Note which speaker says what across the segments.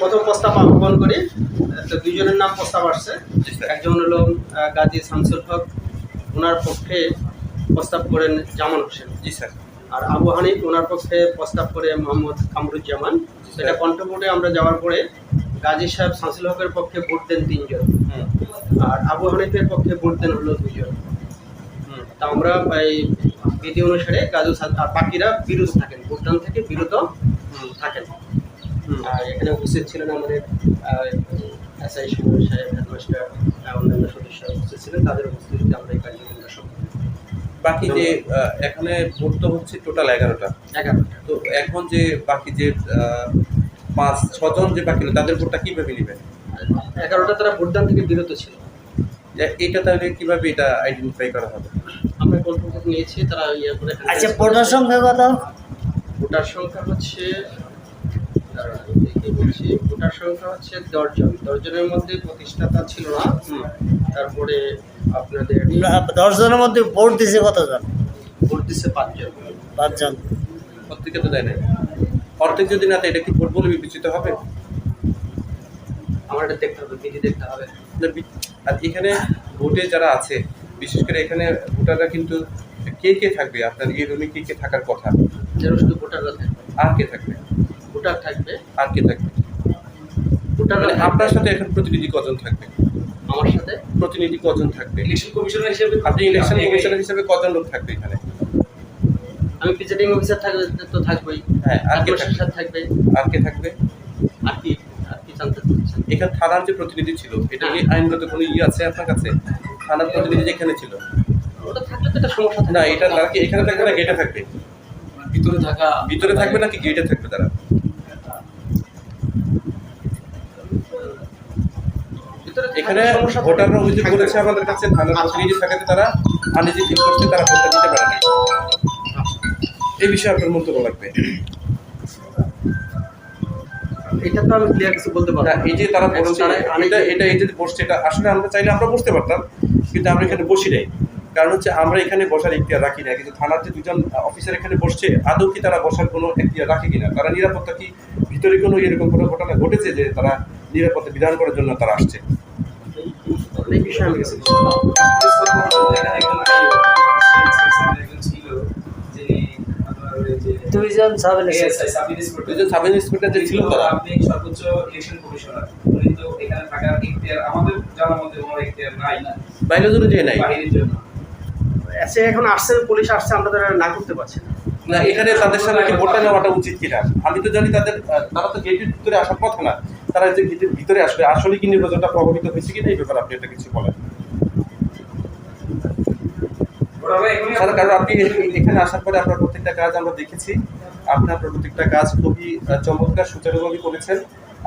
Speaker 1: প্রথম প্রস্তাব আহ্বান করি। তো দুজনের নাম প্রস্তাব আসছে। একজন হলো গাজী শামসুল হক। ওনার পক্ষে প্রস্তাব করেন জামান হোসেন।
Speaker 2: জি স্যার।
Speaker 1: আর আবু হানিফ ওনার পক্ষে প্রস্তাব করে মোহাম্মদ কামরুজ্জামান। সেটা কণ্ঠভোটে আমরা যাওয়ার পরে গাজী সাহেব শামসুল হকের পক্ষে ভোট দেন তিনজন।
Speaker 2: হুম।
Speaker 1: আর আবু হানিফের পক্ষে ভোট দেন হলো দুজন
Speaker 2: হুম।
Speaker 1: তা আমরা এই বিধি অনুসারে গাজু আর বাকিরা বিরোধ থাকেন। ভোটদান থেকে বিরত থাকেন। আর এখানে উপস্থিত ছিলেন আমাদের এসআই সুমন সাহেব হেডমাস্টার অন্যান্য সদস্য উপস্থিত ছিলেন তাদের উপস্থিতিতে আমরা এই কার্যক্রমটা সম্পন্ন
Speaker 2: বাকি যে এখানে ভোট তো হচ্ছে টোটাল এগারোটা।
Speaker 1: এগারোটা।
Speaker 2: তো এখন যে বাকি যে পাঁচ ছজন যে বাকি তাদের ভোটটা কীভাবে নেবেন?
Speaker 1: এগারোটা তারা ভোটদান থেকে বিরত ছিল।
Speaker 2: এটা তাহলে কীভাবে এটা আইডেন্টিফাই করা হবে?
Speaker 1: আমরা কন্ট্রোল নিয়েছি তারা ইয়ে করে
Speaker 3: আচ্ছা ভোটার সংখ্যা কত?
Speaker 1: ভোটার সংখ্যা হচ্ছে দাঁড়ান, দেখি বলছি ভোটার সংখ্যা হচ্ছে দশজন। দশজনের মধ্যে প্রতিষ্ঠাতা ছিল না। তারপরে আপনাদের
Speaker 3: না, দশ জনের মধ্যে ভোট দিছে কতজন?
Speaker 1: ভোট দিচ্ছে পাঁচজন।
Speaker 3: পাঁচজন।
Speaker 2: প্রত্যেকে তো দেয় নাই। অর্ধেক যদি না দেয় এটা কি ভোট বলে বিবেচিত হবে?
Speaker 1: আমার এটা দেখতে হবে বিধি দেখতে হবে।
Speaker 2: আর এখানে ভোটে যারা আছে বিশেষ করে এখানে ভোটাররা কিন্তু কে কে থাকবে? আপনার এই রুমে কে কে থাকার কথা?
Speaker 1: যেন শুধু ভোটাররা থাকবে।
Speaker 2: আর কে থাকবে?
Speaker 1: ভোটার থাকবে।
Speaker 2: আর কে থাকবে? মানে আপনার সাথে এখন প্রতিনিধি কজন থাকবে?
Speaker 1: আমার সাথে?
Speaker 2: প্রতিনিধি কজন থাকবে?
Speaker 4: ইলেকশন কমিশনার হিসেবে
Speaker 2: আপনি ইলেকশন কমিশনার হিসেবে কজন লোক থাকবে এখানে?
Speaker 1: আমি প্রিজাইডিং অফিসার থাকবে তো থাকবেই।
Speaker 2: হ্যাঁ আর কে থাকবে?
Speaker 1: থাকবে।
Speaker 2: আর কে থাকবে?
Speaker 1: আর কি
Speaker 2: এখানে থানার যে প্রতিনিধি ছিল এটা কি আইনগত কোনো ইয়ে আছে আপনার কাছে? থানার প্রতিনিধি যেখানে ছিল?
Speaker 1: ওটা থাকলে তো একটা সমস্যা
Speaker 2: না এটা তারা কি এখানে থাকবে না গেটে থাকবে?
Speaker 4: ভিতরে থাকা
Speaker 2: ভিতরে থাকবে নাকি গেটে থাকবে তারা
Speaker 1: ভিতরে থাকলে
Speaker 2: এখানে ভোটাররা অভিযোগ করেছে আমাদের কাছে থানার প্রতিনিধি থাকাতে তারা আনিজি ফিল করতে তারা ভোটটা দিতে পারে না এই বিষয়ে আপনার মন্তব্য লাগবে?
Speaker 1: এটা তো আমি ক্লিয়ার কিছু বলতে পারব
Speaker 2: না
Speaker 1: না।
Speaker 2: এই যে তারা বলছে এটা এটা এই যে বসছে এটা আসলে আমরা চাইলে আমরা বসতে পারতাম কিন্তু আমরা এখানে বসি নাই। কারণ হচ্ছে আমরা এখানে বসার ইখতিয়ার রাখি না কিন্তু থানার যে দুজন অফিসার এখানে বসছে আদৌ কি তারা বসার কোনো ইখতিয়ার রাখে কিনা? তারা নিরাপত্তা কি? ভিতরে কোনো এরকম কোনো ঘটনা ঘটেছে যে তারা নিরাপত্তা বিধান করার জন্য তারা আসছে?
Speaker 1: এই বিষয়ে আমি
Speaker 3: দুইজন সাব
Speaker 4: ইন্সপেক্টর।
Speaker 2: যে ছিল তারা।
Speaker 4: আপনি সর্বোচ্চ ইলেকশন কমিশনার। উনি তো এখানে থাকার ইখতিয়ার আমাদের ওনার ইখতিয়ার নাই।
Speaker 2: বাইরে জন্য যে নাই?
Speaker 4: জন্য।
Speaker 1: এখন আসছে পুলিশ আসছে আমরা তারা না করতে পারছি না।
Speaker 2: না এখানে তাদের সাথে কি ভোটটা নেওয়াটা উচিত কিনা? আমি তো জানি তাদের তারা তো গেটের ভিতরে আসার কথা না। তারা যে গেটের ভিতরে আসবে আসলে কি নির্বাচনটা প্রভাবিত হয়েছে কিনা এই ব্যাপারে আপনি একটা কিছু বলেন।
Speaker 4: এখনই
Speaker 2: কারণ আপনি এখানে আসার পরে আপনার প্রত্যেকটা কাজ আমরা দেখেছি। আপনার প্রত্যেকটা কাজ খুবই চমৎকার সুচারুভাবে করেছেন।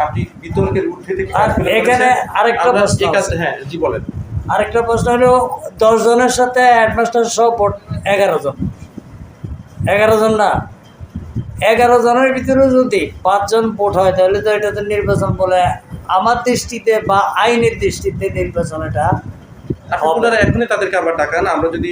Speaker 2: আপনি বিতর্কের ঊর্ধ্বে থেকে
Speaker 3: এখানে আরেকটা প্রশ্ন আছে।
Speaker 2: হ্যাঁ জি বলেন।
Speaker 3: আরেকটা প্রশ্ন হলো দশ জনের সাথে হেডমাস্টার সহ এগারো জন। এগারো জন না। এগারো জনের ভিতরে যদি পাঁচজন ভোট হয় তাহলে তো এটা তো নির্বাচন বলে আমার দৃষ্টিতে বা আইনের দৃষ্টিতে নির্বাচন এটা
Speaker 2: আপনারা ওনারা এখনই তাদেরকে আবার না আমরা যদি